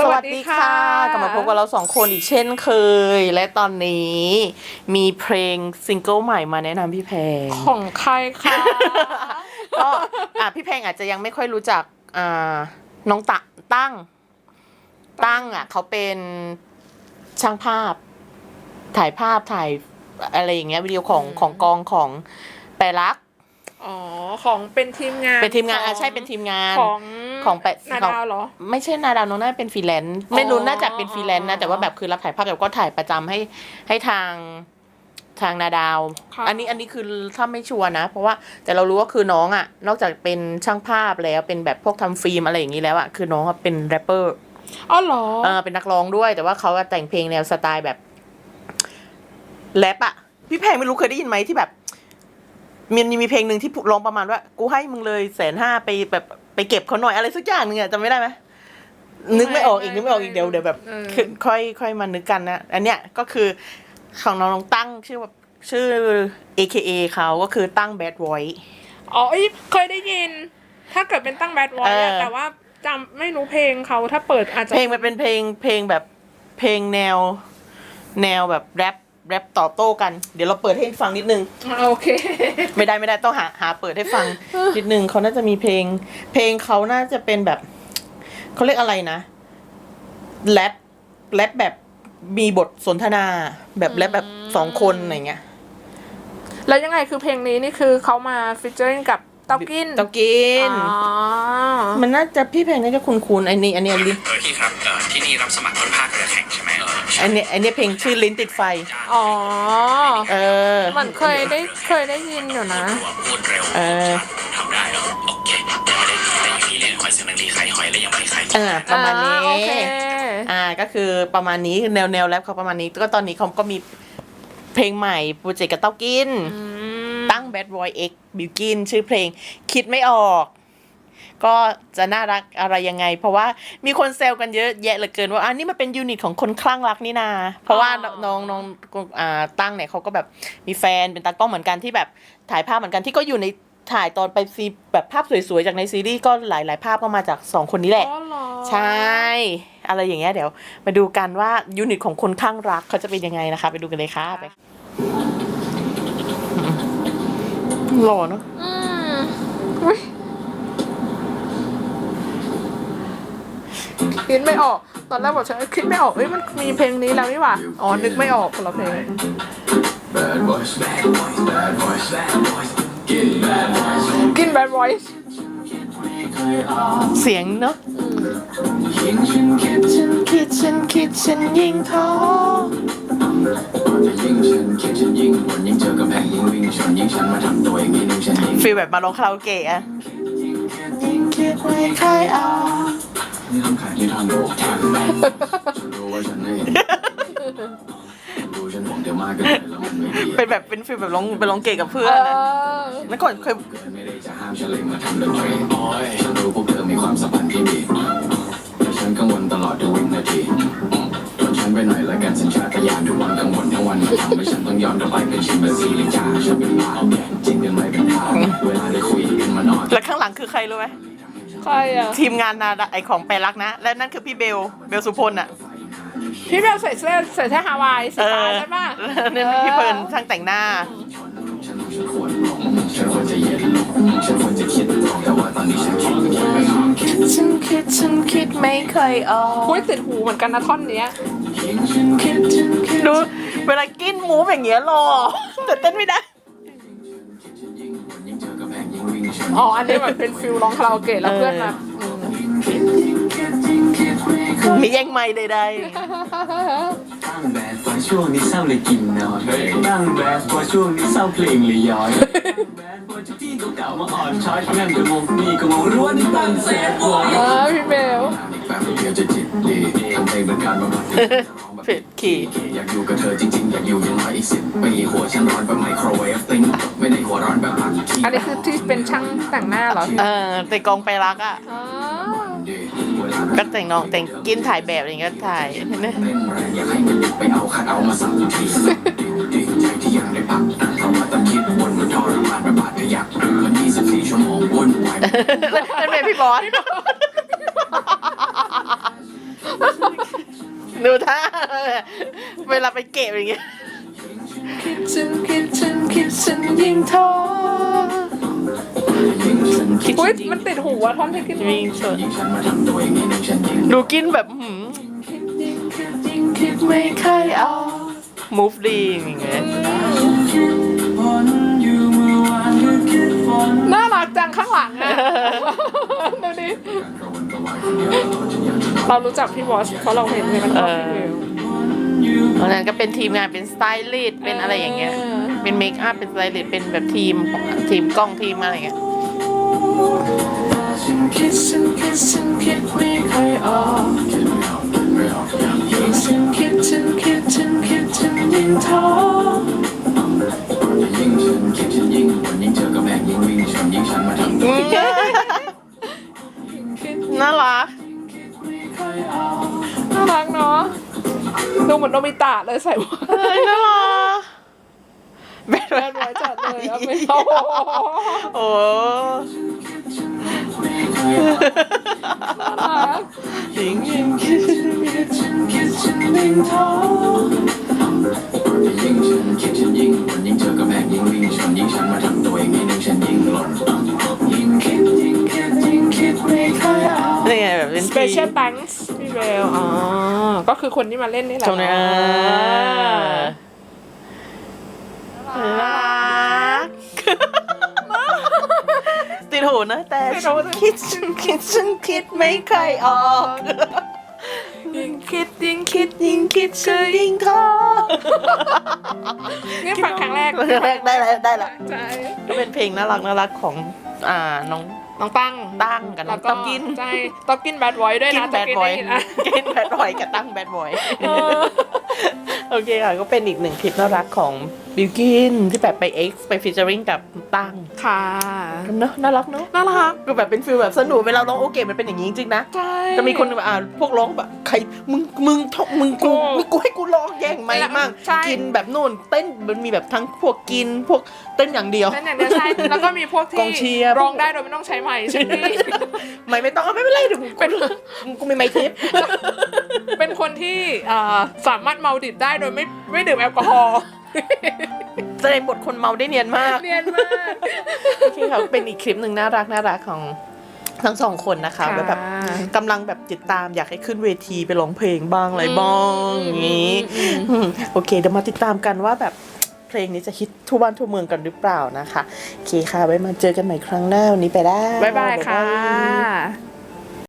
สวัสดีค่ะ กลับมาพบกับเราสองคนอีกเช่นเคย และตอนนี้มีเพลงซิงเกิลใหม่มาแนะนำพี่แพง ของใครคะก็อะพี่แพงอาจจะยังไม่ค่อยรู้จักอ่าน้องตะตั้ง ตั้งอะเขาเป็นช่างภาพ ถ่ายภาพถ่ายอะไรอย่างเงี้ยวิดีโอของของกองของแปรลักษณ์อ๋อ ของเป็นทีมงาน เป็นทีมงานขออะใช่เป็นทีมงานของ ของแปะนาของดาวเหรอ ไม่ใช่นาดาวน้องน่าจะเป็นฟรีแลนซ์ไม่รู้อ๋อน่าจะเป็นฟรีแลนซ์นะแต่ว่าแบบคือรับถ่ายภาพแต่ก็ถ่ายประจำให้ให้ทางทางนาดาวค่ะอันนี้อันนี้คือถ้าไม่ชัวร์นะ เพราะว่าแต่เรารู้ว่าคือน้องอะ นอกจากเป็นช่างภาพแล้วเป็นแบบพวกทำฟิล์มอะไรอย่างนี้แล้วอะคือน้องอะเป็นแรปเปอร์อ๋อเหรอเออเป็นนักร้องด้วย แต่ว่าเขาอะแต่งเพลงแนวสไตล์แบบแรปอะพี่แพงไม่รู้เคยได้ยินไหมที่แบบมันมีมีเพลงหนึ่งที่ร้องประมาณว่า กูให้มึงเลยแสนห้าไปแบบ ไปเก็บเขาหน่อยอะไรสักอย่างหนึ่งอะจำไม่ได้ไหมนึกไม่ออกอีกนึกไม่ออกอีกเดี๋ยวเดี๋ยวแบบเออ คือค่อยค่อยมานึกกันนะอันเนี้ยก็คือของน้องตั้งชื่อว่าชื่อ AKA เขาก็คือตั้ง Bad Voice อ๋อเอ้ยเคยได้ยิน ถ้าเกิดเป็นตั้งแบดวอยเออ แต่ว่าจำไม่รู้เพลงเขาถ้าเปิดอาจจะเพลงมันเป็นเพลงเพลงแบบเพลงแนว แนวแบบแรป แรปตอบโต้กัน เดี๋ยวเราเปิดให้ฟังนิดนึง อ่าโอเค ไม่ได้ไม่ได้ต้องหาหาเปิดให้ฟัง นิดนึงเขาน่าจะมีเพลง เพลงเขาน่าจะเป็นแบบเขาเรียกอะไรนะแรปแรปแบบมีบทสนทนา แบบแรปแบบสองคนอะไรเงี้ยแล้วยังไงคือเพลงนี้นี่คือเขามาฟิชเจอริงกับเต้ากินเต้ากิน อ๋อมันน่าจะพี่เพลงน่าจะคุ้นๆไอ้นี่อันนี้ลิ้นเออพี่ครับเอ่อที่นี่รับสมัครคนภาคเรือแข่งใช่ไหมเอออันนี้อันนี้เพลงชื่อลิ้นติดไฟ อ๋อ เออ มันเคยได้เคยได้ยินอยู่นะตัวพูดเร็วเออทำได้แล้วโอเคยังไม่ได้แต่อยู่นี่เล่นหอยเสียงนังรีไข่หอยแล้วยังไม่ไข่อ่าประมาณนี้อ่โอเคอ่า ก็คือประมาณนี้แนวแนวแรปเขาประมาณนี้ ก็ตอนนี้เขาก็มีเพลงใหม่โปรเจกต์กับเต้ากินอืมตั้ง Bad Boy X บิวกินชื่อเพลงคิดไม่ออก ก็จะน่ารักอะไรยังไง เพราะว่ามีคนแซวกันเยอะแยะเหลือเกินว่าอันนี้มันเป็นยูนิตของคนคลั่งรักนี่นา เพราะว่าน้องน้องอ่าตั้งเนี่ยเขาก็แบบมีแฟนเป็นตากล้องเหมือนกันที่แบบถ่ายภาพเหมือนกันที่ก็อยู่ในถ่ายตอนไปซีแบบภาพสวยๆ จากในซีรีส์ก็หลายๆ ภาพก็มาจากสองคนนี้แหละอ๋อเหรอใช่ อะไรอย่างเงี้ยเดี๋ยว มาดูกันว่ายูนิตของคนข้างรักเขาจะเป็นยังไงนะคะ ไปดูกันเลยค่ะไปหล่อเนาะ อืมอุ๊ย คิดไม่ออก ตอนแรกบอกฉันคิดไม่ออกเอ้ยมันมีเพลงนี้แล้วนี่หว่า อ๋อ นึกไม่ออกคนละเพลง Bad boys, bad boys, bad boys, bad boys. Get bad boys. กิน bad voice เสียงเนาะยิ่งฉันคิดฉันคิดฉันคิดฉันยิ่งท้อจะยิ่งฉันคิดฉันยิ่งบ่นยิ่งเจอกำแพงยิ่งวิ่งชนยิ่งฉันมาทำตัวอย่างนี้นึงฉันยิ่งฟีลแบบมาร้องคาราโอเกะอะยิ่งคิดไม่ค่อยเอา นี่ทำขายที่ทางโลกทางแม่ฉันรู้ว่าฉันไม่รู้ฉันห่วงเธอมากเกินไปแล้วมันไม่ดีเป็นแบบเป็นฟีลแบบร้องไปร้องเกะกับเพื่อเอนนะอเมื่อก่อนเคยเกินไม่ได้จะห้ามฉันเลยมาทำดนตรีโอ้ยฉันรู้พวกเธอมีความสัมพันธ์ที่ดีแต่ฉันกังวลตลอดทุกวินาทีจนฉันไปหน่อยละกันสัญชาตญาณทุกวันกังวลทั้งวันมันทำให้ฉันต้องย้อนกลับไปเป็นชิมเปนซีหรือจ่าฉันเป็นหมาจริงกันไม่เป็นทางเวลาได้คุยกันมันอ่อนแล้วข้างหลังคือใครรู้ไหม ใครอะ ทีมงานนาดาไอของแปรรักนะ และนั่นคือพี่เบล เบลสุพลอะพี่เบลใส่เสื้อใส่เสื้อฮาวายสีเอฟ้าอใช่ป่ะนั่นพี่เพลิร์นช่างแต่งหน้าฉันรู้ฉันควรหลงฉันควรจะเย็นลงฉันควรจะคิดตรงแต่ว่าตอนนี้ฉันคิดคิดไม่ออกฉันคิดฉันคิดไม่เคยออกอุ้ยติดหูเหมือนกันนะท่อนเนี้ยยิ่งฉันคิดฉันคิดดูเวลากินหมูฟอย่างเงี้ยรอแต่เต้นไม่ได้ อ๋อ อันนี้แบบเป็นฟิลร้องคาราโอเกะแล้วเพื่อนมาอืมคิดยิ่งคิดยิ่งคิดไม่ค่อยมีแย่งไม้ใดตั้งแบดพอช่วงนี้เศร้าเลยกินนอนตั้งแบดพอช่วงนี้เศร้าเพลงเลยย้อยแบดพอจุดที่เก่าๆมาอ่อนช้อยงั้นก็งงนี่ก็งงร้วนตั้งแสบปวดเออพี่เบลแป๊บเดียวจะจิตดีทำเพลงเป็นการบำบัดๆผิดขี่อยากอยู่กับเธอจริงๆ อยากอยู่อยังน้อยอีกสิบปีหัวฉันร้อนแบบไมโครเวฟติ้งไม่ได้หัวร้อนแบบ อัดที่อันนี้คือที่เป็นช่างแต่งหน้าเหรอเออแต่กองไปรักอะอ๋อเวลาก็แต่งน้องแต่งกินถ่ายแบบอะไรเงี้ยถ่ายเนี่ยเต้นแรงอยากให้มันหยุดไปเอาคัดเอามาสั่งทีดีใจที่ยังได้พักเพราะว่าต้องคิดวนมันทรมานแบบบาดทะยักมัน24ชั่วโมงวุ่นวายนั่นเป็นพี่บอสดูท่าเวลาไปเก็บอย่างเงี้ยคิดฉันคิดฉันคิด ฉันยิ่งท้อยิ่งฉันคิดอุ้ยมันติดหูอะท่อนที่คิดวิ่งชนยิ่งฉันมาทำตัวเองให้นึงฉันยิ่งดูกินแบบหืมยิ่งคิดยิ่งคิดไม่เคยออกมูฟดีอย่างเงี้ยน่ารักจังข้างหลังอะดูดิการกระวนกระวายคนเดียวตลอดฉันอยากจะเรารู้จักพี่วอชเพราะเราเห็นในมันชอบพี่วิวเพราะฉะนั้นก็เป็นทีมงานเป็นสไตลิสต์เป็นอะไรอย่างเงี้ย เออเป็นเมคอัพเป็นสไตลิสต์เป็นแบบทีมทีมกล้องทีมอะไรอย่างเงี้ยฉันคิดฉันคิดฉันคิดไม่เคยออกคิดไม่ออกคิดไม่ออกอย่างยิ่งฉันคิดฉันคิดฉันคิดฉันยิ่งท้อยิ่งฉันคิดฉันยิ่งวันยิ่งเจอกับแม่ยิ่งวิ่งชนยิ่งฉันมาทำตัวเองน่ารักน่ารักเนาะดูเหมือนโนบิตะเลยใส่หมวกเฮ้ยน่ารัก แบดแบนไว้จัดเลยเอาไปโอ้โหโอ้น่ารักจริงฉันคิดฉันคิดฉันยิ่งท้อยิ่งฉันคิดฉันยิ่งวันยิ่งเจอกับแม่ยิ่งวิ่งชนยิ่งฉันมาทำตัวเองให้นึงฉันยิ่งหล่นยิ่งคิดยิ่งคิดยิ่งคิดไม่เคยออกนี่ไงแบบเป็นทีม Special thanks พี่เบลอ๋อก็คือคนที่มาเล่นนี่แหละชมเนี่ยอ่าน่า รักติดหูนะ แต่ฉันคิดฉันคิดฉันคิดไม่เคยออก ยิ่งคิดยิ่งคิดยิ่งคิดฉันยิ่งท้อนี่ฟังครั้งแรกครั้งแรกได้แล้วได้แล้วใช่ก็เป็นเพลงน่ารักน่ารักของอ่าน้องน้องตั้งตั้งกับน้แล้อวงก็ต๊อกกินใช่ต๊อกกินแบดบอยด้วยกินนะแบดบอยต๊กกินได้ยินนะกินแบดบอยกับตั้งแบดบอยเออ โอเคค่ะ ก็เป็นอีกหนึ่งคลิปน่ารักของบิวกินที่แบบไป X ไปฟีเจอริงกับตั้งค่ะเนอะน่ารักเนอะน่ารักก็แบบเป็นฟิลแบบสนุกเวลาร้องโอเคมันเป็นอย่างนี้จริงๆนะใช่จะมีคนแบบอ่าพวกร้องแบบใครมึงมึงทกมึงกูกูมึงกูให้กูร้องแย่งไม่มากใช่กินแบบนู่นเต้นมันมีแบบทั้งพวกกินพวกเต้นอย่างเดียวนั่นอย่างเดียวใช่แล้วก็มีพวกกองที่เชียร์ร้องได้โดยไม่ต้องใช้ไมค์ใช่ไหมไม่ไม่ต้องเอาไม่เป็นไรเดี๋ยวกูเป็นกูมีไมค์ทิป เป็นคนที่เอ่อสามารถเมาดิบได้โดยไม่ไม่ดื่มแอลกอฮอล์แสดงบทคนเมาได้เนียนมากเนียนมากโอเคค่ะเป็นอีกคลิปหนึ่งน่ารักน่ารักของทั้งสองคนนะคะแล้วแบบกำลังแบบติดตามอยากให้ขึ้นเวทีไปร้องเพลงบ้างอะไรบ้างอย่างนี้อืมโอเคเดี๋ยวมาติดตามกันว่าแบบเพลงนี้จะฮิตทั่วบ้านทั่วเมืองกันหรือเปล่านะคะโอเคค่ะไว้มาเจอกันใหม่ครั้งหน้าวันนี้ไปแล้วบ๊ายบายค่ะ